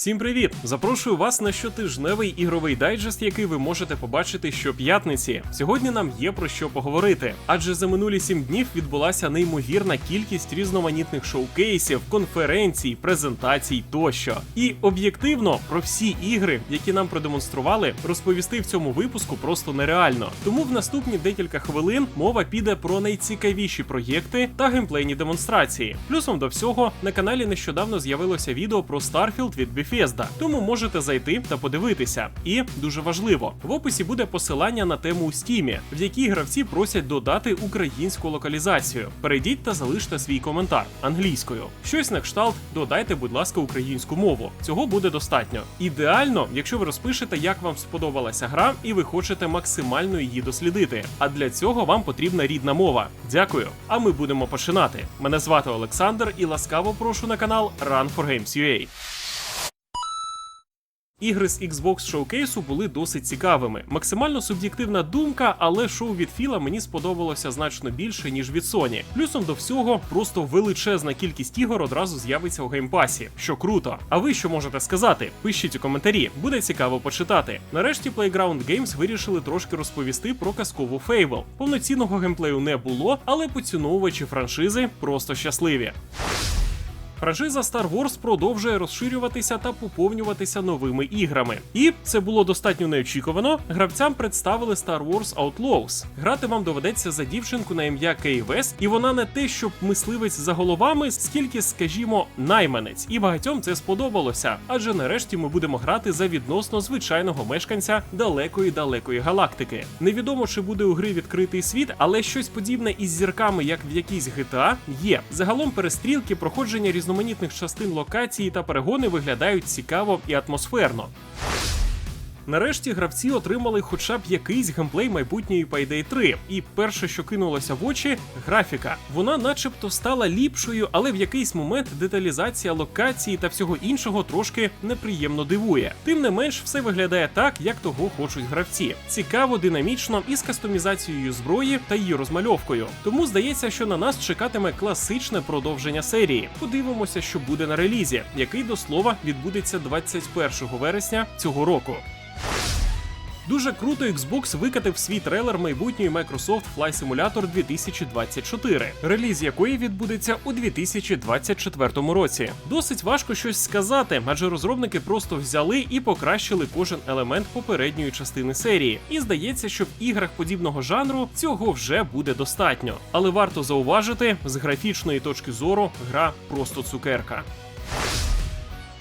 Всім привіт! Запрошую вас на щотижневий ігровий дайджест, який ви можете побачити щоп'ятниці. Сьогодні нам є про що поговорити, адже за минулі сім днів відбулася неймовірна кількість різноманітних шоукейсів, конференцій, презентацій тощо. І об'єктивно про всі ігри, які нам продемонстрували, розповісти в цьому випуску просто нереально. Тому в наступні декілька хвилин мова піде про найцікавіші проєкти та геймплейні демонстрації. Плюсом до всього на каналі нещодавно з'явилося відео про Starfield від Bethesda, тому можете зайти та подивитися. І дуже важливо, в описі буде посилання на тему у Steam, в якій гравці просять додати українську локалізацію. Перейдіть та залиште свій коментар англійською. Щось на кшталт додайте, будь ласка, українську мову. Цього буде достатньо. Ідеально, якщо ви розпишете, як вам сподобалася гра, і ви хочете максимально її дослідити. А для цього вам потрібна рідна мова. Дякую. А ми будемо починати. Мене звати Олександр і ласкаво прошу на канал Run for Games UA. Ігри з Xbox Showcase були досить цікавими. Максимально суб'єктивна думка, але шоу від Філа мені сподобалося значно більше, ніж від Sony. Плюсом до всього, просто величезна кількість ігор одразу з'явиться у геймпасі, що круто. А ви що можете сказати? Пишіть у коментарі, буде цікаво почитати. Нарешті Playground Games вирішили трошки розповісти про казкову Fable. Повноцінного геймплею не було, але поціновувачі франшизи просто щасливі. Франшиза Star Wars продовжує розширюватися та поповнюватися новими іграми. І це було достатньо неочікувано. Гравцям представили Star Wars Outlaws. Грати вам доведеться за дівчинку на ім'я Кей Вес, і вона не те, щоб мисливець за головами, скільки, скажімо, найманець. І багатьом це сподобалося. Адже нарешті ми будемо грати за відносно звичайного мешканця далекої далекої галактики. Невідомо, чи буде у гри відкритий світ, але щось подібне із зірками, як в якійсь GTA, є. Загалом перестрілки, проходження різноманітних частин локації та перегони виглядають цікаво і атмосферно. Нарешті гравці отримали хоча б якийсь геймплей майбутньої Payday 3. І перше, що кинулося в очі, графіка. Вона, начебто, стала ліпшою, але в якийсь момент деталізація локації та всього іншого трошки неприємно дивує. Тим не менш, все виглядає так, як того хочуть гравці. Цікаво, динамічно і з кастомізацією зброї та її розмальовкою. Тому здається, що на нас чекатиме класичне продовження серії. Подивимося, що буде на релізі, який до слова відбудеться 21 вересня цього року. Дуже круто Xbox викатив свій трейлер майбутньої Microsoft Flight Simulator 2024, реліз якої відбудеться у 2024 році. Досить важко щось сказати, адже розробники просто взяли і покращили кожен елемент попередньої частини серії. І здається, що в іграх подібного жанру цього вже буде достатньо. Але варто зауважити, з графічної точки зору гра просто цукерка.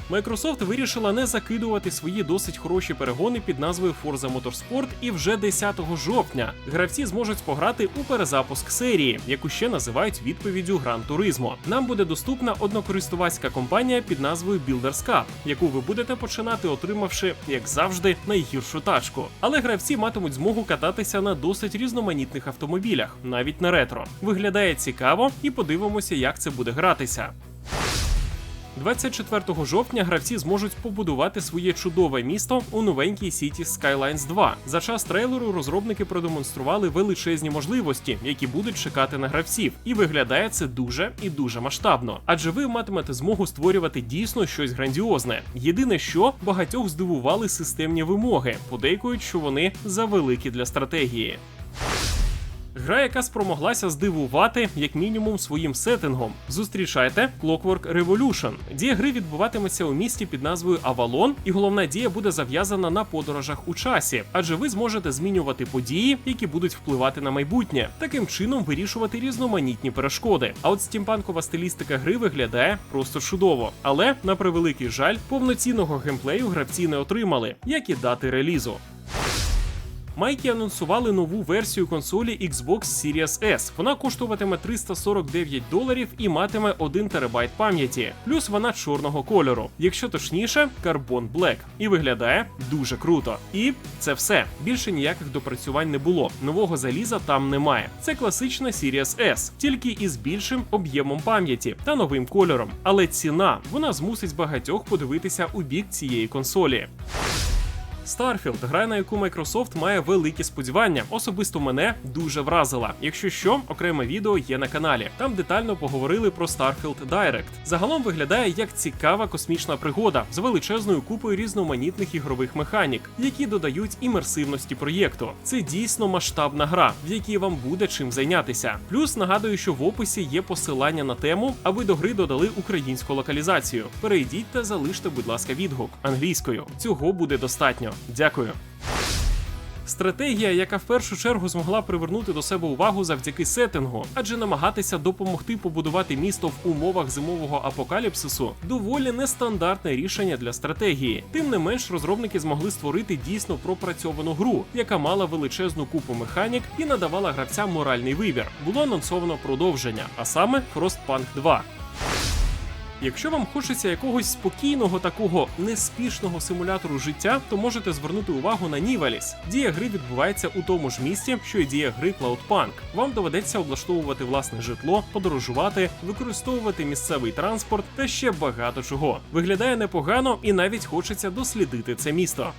Microsoft вирішила не закидувати свої досить хороші перегони під назвою Forza Motorsport, і вже 10 жовтня гравці зможуть пограти у перезапуск серії, яку ще називають відповіддю Gran Turismo. Нам буде доступна однокористувацька компанія під назвою Builders Cup, яку ви будете починати, отримавши, як завжди, найгіршу тачку. Але гравці матимуть змогу кататися на досить різноманітних автомобілях, навіть на ретро. Виглядає цікаво, і подивимося, як це буде гратися. 24 жовтня гравці зможуть побудувати своє чудове місто у новенькій Cities Skylines 2. За час трейлеру розробники продемонстрували величезні можливості, які будуть чекати на гравців, і виглядає це дуже і дуже масштабно. Адже ви матимете змогу створювати дійсно щось грандіозне. Єдине, що багатьох здивували системні вимоги, подейкують, що вони завеликі для стратегії. Гра, яка спромоглася здивувати як мінімум своїм сеттингом. Зустрічайте Clockwork Revolution. Дія гри відбуватиметься у місті під назвою Авалон, і головна дія буде зав'язана на подорожах у часі, адже ви зможете змінювати події, які будуть впливати на майбутнє, таким чином вирішувати різноманітні перешкоди. А от стімпанкова стилістика гри виглядає просто чудово. Але на превеликий жаль, повноцінного геймплею гравці не отримали, як і дати релізу. Майки анонсували нову версію консолі Xbox Series S. Вона коштуватиме 349 доларів і матиме 1 терабайт пам'яті. Плюс вона чорного кольору, якщо точніше, Carbon Black. І виглядає дуже круто. І це все. Більше ніяких допрацювань не було. Нового заліза там немає. Це класична Series S, тільки із більшим об'ємом пам'яті та новим кольором. Але ціна вона змусить багатьох подивитися у бік цієї консолі. Starfield – гра, на яку Microsoft має великі сподівання. Особисто мене дуже вразила. Якщо що, окреме відео є на каналі. Там детально поговорили про Starfield Direct. Загалом виглядає як цікава космічна пригода з величезною купою різноманітних ігрових механік, які додають імерсивності проєкту. Це дійсно масштабна гра, в якій вам буде чим зайнятися. Плюс нагадую, що в описі є посилання на тему, аби до гри додали українську локалізацію. Перейдіть та залиште, будь ласка, відгук англійською. Цього буде достатньо. Дякую. Стратегія, яка в першу чергу змогла привернути до себе увагу завдяки сеттингу, адже намагатися допомогти побудувати місто в умовах зимового апокаліпсису доволі нестандартне рішення для стратегії. Тим не менш, розробники змогли створити дійсно пропрацьовану гру, яка мала величезну купу механік і надавала гравцям моральний вибір. Було анонсовано продовження, а саме Frostpunk 2. Якщо вам хочеться якогось спокійного такого неспішного симулятору життя, то можете звернути увагу на Ніваліс. Дія гри відбувається у тому ж місці, що й дія гри Cloudpunk. Вам доведеться облаштовувати власне житло, подорожувати, використовувати місцевий транспорт та ще багато чого. Виглядає непогано і навіть хочеться дослідити це місто.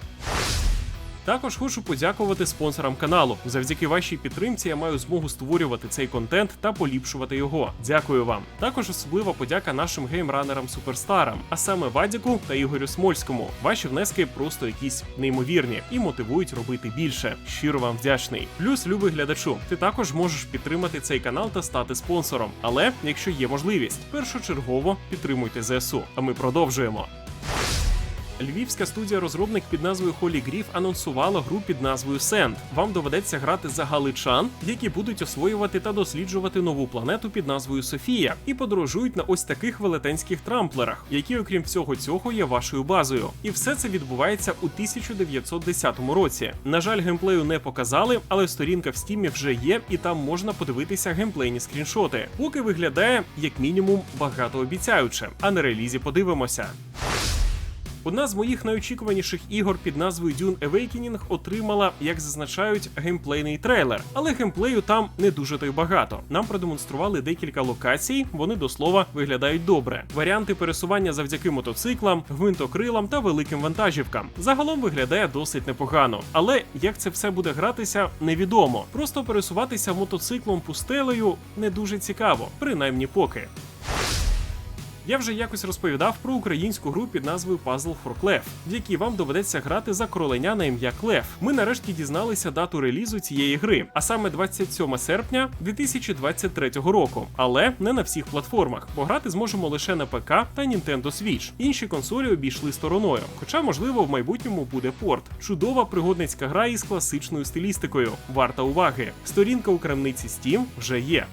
Також хочу подякувати спонсорам каналу. Завдяки вашій підтримці я маю змогу створювати цей контент та поліпшувати його. Дякую вам. Також особлива подяка нашим геймранерам суперстарам, а саме Вадіку та Ігорю Смольському. Ваші внески просто якісь неймовірні і мотивують робити більше. Щиро вам вдячний. Плюс, любий глядачу, ти також можеш підтримати цей канал та стати спонсором. Але якщо є можливість, першочергово підтримуйте ЗСУ. А ми продовжуємо. Львівська студія-розробник під назвою Холі Гріф анонсувала гру під назвою Сенд. Вам доведеться грати за галичан, які будуть освоювати та досліджувати нову планету під назвою Софія, і подорожують на ось таких велетенських трамплерах, які, окрім всього цього, є вашою базою. І все це відбувається у 1910 році. На жаль, геймплею не показали, але сторінка в стімі вже є, і там можна подивитися геймплейні скріншоти. Поки виглядає як мінімум багатообіцяюче. А на релізі подивимося. Одна з моїх найочікуваніших ігор під назвою Dune Awakening отримала, як зазначають, геймплейний трейлер, але геймплею там не дуже то й багато. Нам продемонстрували декілька локацій, вони до слова виглядають добре. Варіанти пересування завдяки мотоциклам, гвинтокрилам та великим вантажівкам. Загалом виглядає досить непогано. Але як це все буде гратися, невідомо. Просто пересуватися мотоциклом пустелею не дуже цікаво, принаймні поки. Я вже якось розповідав про українську гру під назвою Puzzle for Clef, в якій вам доведеться грати за кроленя на ім'я Клеф. Ми нарешті дізналися дату релізу цієї гри, а саме 27 серпня 2023 року. Але не на всіх платформах, бо грати зможемо лише на ПК та Nintendo Switch. Інші консолі обійшли стороною. Хоча, можливо, в майбутньому буде порт. Чудова пригодницька гра із класичною стилістикою. Варта уваги. Сторінка у крамниці Steam вже є.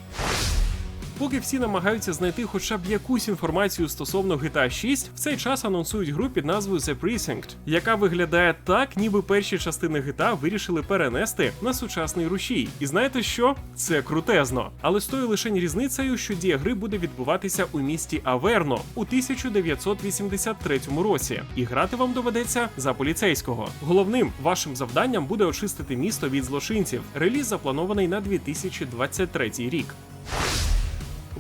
Поки всі намагаються знайти хоча б якусь інформацію стосовно GTA 6, в цей час анонсують гру під назвою The Precinct, яка виглядає так, ніби перші частини GTA вирішили перенести на сучасний рушій. І знаєте що? Це крутезно. Але з тою лише різницею, що дія гри буде відбуватися у місті Аверно у 1983 році, і грати вам доведеться за поліцейського. Головним вашим завданням буде очистити місто від злочинців. Реліз запланований на 2023 рік.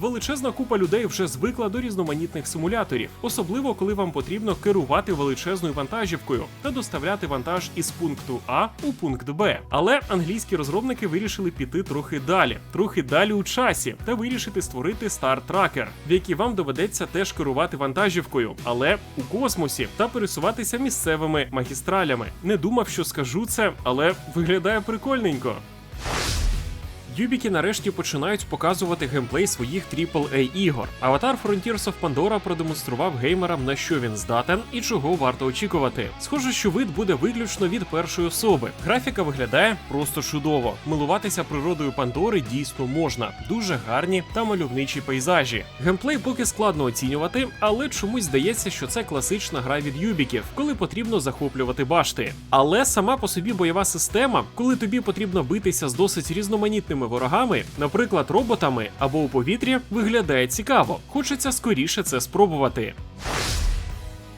Величезна купа людей вже звикла до різноманітних симуляторів, особливо коли вам потрібно керувати величезною вантажівкою та доставляти вантаж із пункту А у пункт Б. Але англійські розробники вирішили піти трохи далі, трохи далі у часі, та вирішити створити Star Tracker, в якій вам доведеться теж керувати вантажівкою, але у космосі та пересуватися місцевими магістралями. Не думав, що скажу це, але виглядає прикольненько. Юбіки нарешті починають показувати геймплей своїх aaa ігор. Аватар Frontiers of Pandora продемонстрував геймерам на що він здатен і чого варто очікувати. Схоже, що вид буде виключно від першої особи. Графіка виглядає просто чудово. Милуватися природою Пандори дійсно можна. Дуже гарні та мальовничі пейзажі. Геймплей поки складно оцінювати, але чомусь здається, що це класична гра від юбіків, коли потрібно захоплювати башти. Але сама по собі бойова система, коли тобі потрібно битися з досить різноманітними ворогами, наприклад, роботами або у повітрі, виглядає цікаво. Хочеться скоріше це спробувати.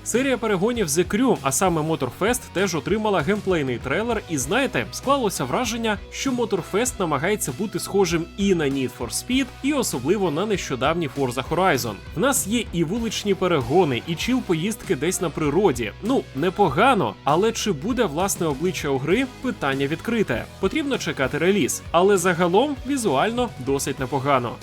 Серія перегонів The Crew, а саме Motorfest, теж отримала геймплейний трейлер. І знаєте, склалося враження, що Motorfest намагається бути схожим і на Need for Speed, і особливо на нещодавній Forza Horizon. В нас є і вуличні перегони, і чіл поїздки десь на природі. Ну непогано, але чи буде власне обличчя у гри? Питання відкрите. Потрібно чекати реліз, але загалом візуально досить непогано.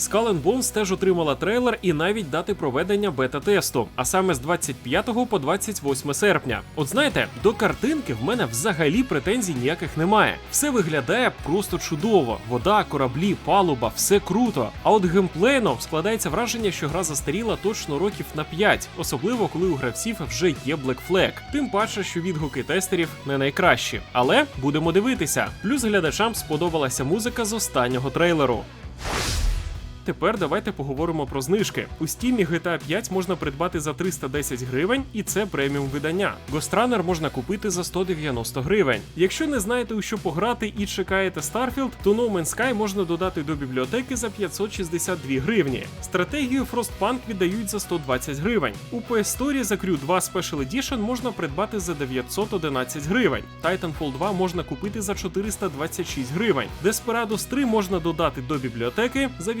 Skull Bones теж отримала трейлер і навіть дати проведення бета-тесту, а саме з 25 по 28 серпня. От знаєте, до картинки в мене взагалі претензій ніяких немає. Все виглядає просто чудово. Вода, кораблі, палуба, все круто. А от геймплейно складається враження, що гра застаріла точно років на 5, особливо коли у гравців вже є Black Flag. Тим паче, що відгуки тестерів не найкращі. Але будемо дивитися. Плюс глядачам сподобалася музика з останнього трейлеру. Тепер давайте поговоримо про знижки. У стімі GTA 5 можна придбати за 310 гривень, і це преміум видання. Ghostrunner можна купити за 190 гривень. Якщо не знаєте у що пограти і чекаєте Starfield, то No Man's Sky можна додати до бібліотеки за 562 гривні. Стратегію Frostpunk віддають за 120 гривень. У PS Store за Crew 2 Special Edition можна придбати за 911 гривень. Titanfall 2 можна купити за 426 гривень. Desperados 3 можна додати до бібліотеки за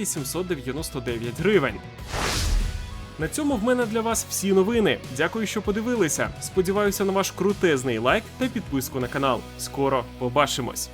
899 гривень. На цьому в мене для вас всі новини. Дякую, що подивилися. Сподіваюся на ваш крутезний лайк та підписку на канал. Скоро побачимось.